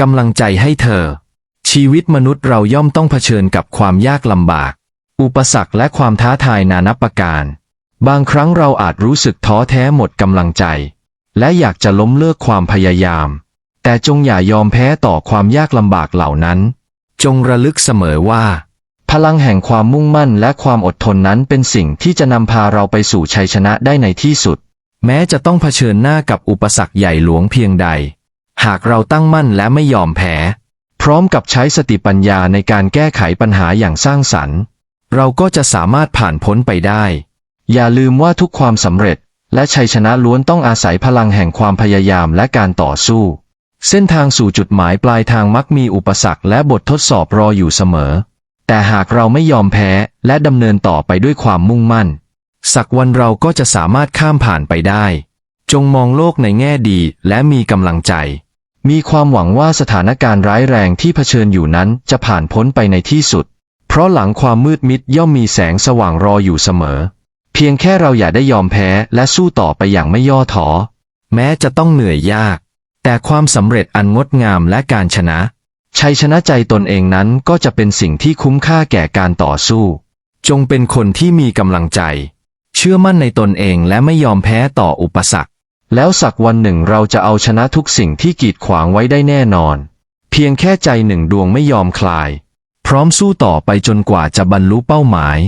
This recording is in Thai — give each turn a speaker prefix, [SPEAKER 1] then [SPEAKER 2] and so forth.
[SPEAKER 1] กำลังใจให้เธอ ชีวิตมนุษย์เราย่อมต้องเผชิญกับความยากลำบาก อุปสรรคและความท้าทายนานับประการ บางครั้งเราอาจรู้สึกท้อแท้หมดกำลังใจ และอยากจะล้มเลิกความพยายาม แต่จงอย่ายอมแพ้ต่อความยากลำบากเหล่านั้น จงระลึกเสมอว่า พลังแห่งความมุ่งมั่นและความอดทนนั้นเป็นสิ่งที่จะนำพาเราไปสู่ชัยชนะได้ในที่สุด แม้จะต้องเผชิญหน้ากับอุปสรรคใหญ่หลวงเพียงใด หากเราตั้งมั่นและไม่ยอมแพ้ พร้อมกับใช้สติปัญญาในการแก้ไขปัญหาอย่างสร้างสรรค์ เราก็จะสามารถผ่านพ้นไปได้ อย่าลืมว่าทุกความสำเร็จ และชัยชนะล้วนต้องอาศัยพลังแห่งความพยายามและการต่อสู้ เส้นทางสู่จุดหมายปลายทางมักมีอุปสรรคและบททดสอบรออยู่เสมอ แต่หากเราไม่ยอมแพ้และดำเนินต่อไปด้วยความมุ่งมั่น สักวันเราก็จะสามารถข้ามผ่านไปได้ จงมองโลกในแง่ดีและมีกำลังใจ มีความหวังว่าสถานการณ์ร้ายแรงที่เผชิญอยู่นั้นจะผ่านพ้นไปในที่สุด เพราะหลังความมืดมิดย่อมมีแสงสว่างรออยู่เสมอ เพียงแค่เราอย่าได้ยอมแพ้และสู้ต่อไปอย่างไม่ย่อท้อ แม้จะต้องเหนื่อยยาก แต่ความสำเร็จอันงดงามและการชนะ ชัยชนะใจตนเองนั้นก็จะเป็นสิ่งที่คุ้มค่าแก่การต่อสู้ จงเป็นคนที่มีกำลังใจ เชื่อมั่นในตนเองและไม่ยอมแพ้ต่ออุปสรรค แล้วสักวันหนึ่งเราจะเอาชนะทุกสิ่งที่กีดขวางไว้ได้แน่นอน เพียงแค่ใจหนึ่งดวงไม่ยอมคลาย พร้อมสู้ต่อไปจนกว่าจะบรรลุเป้าหมาย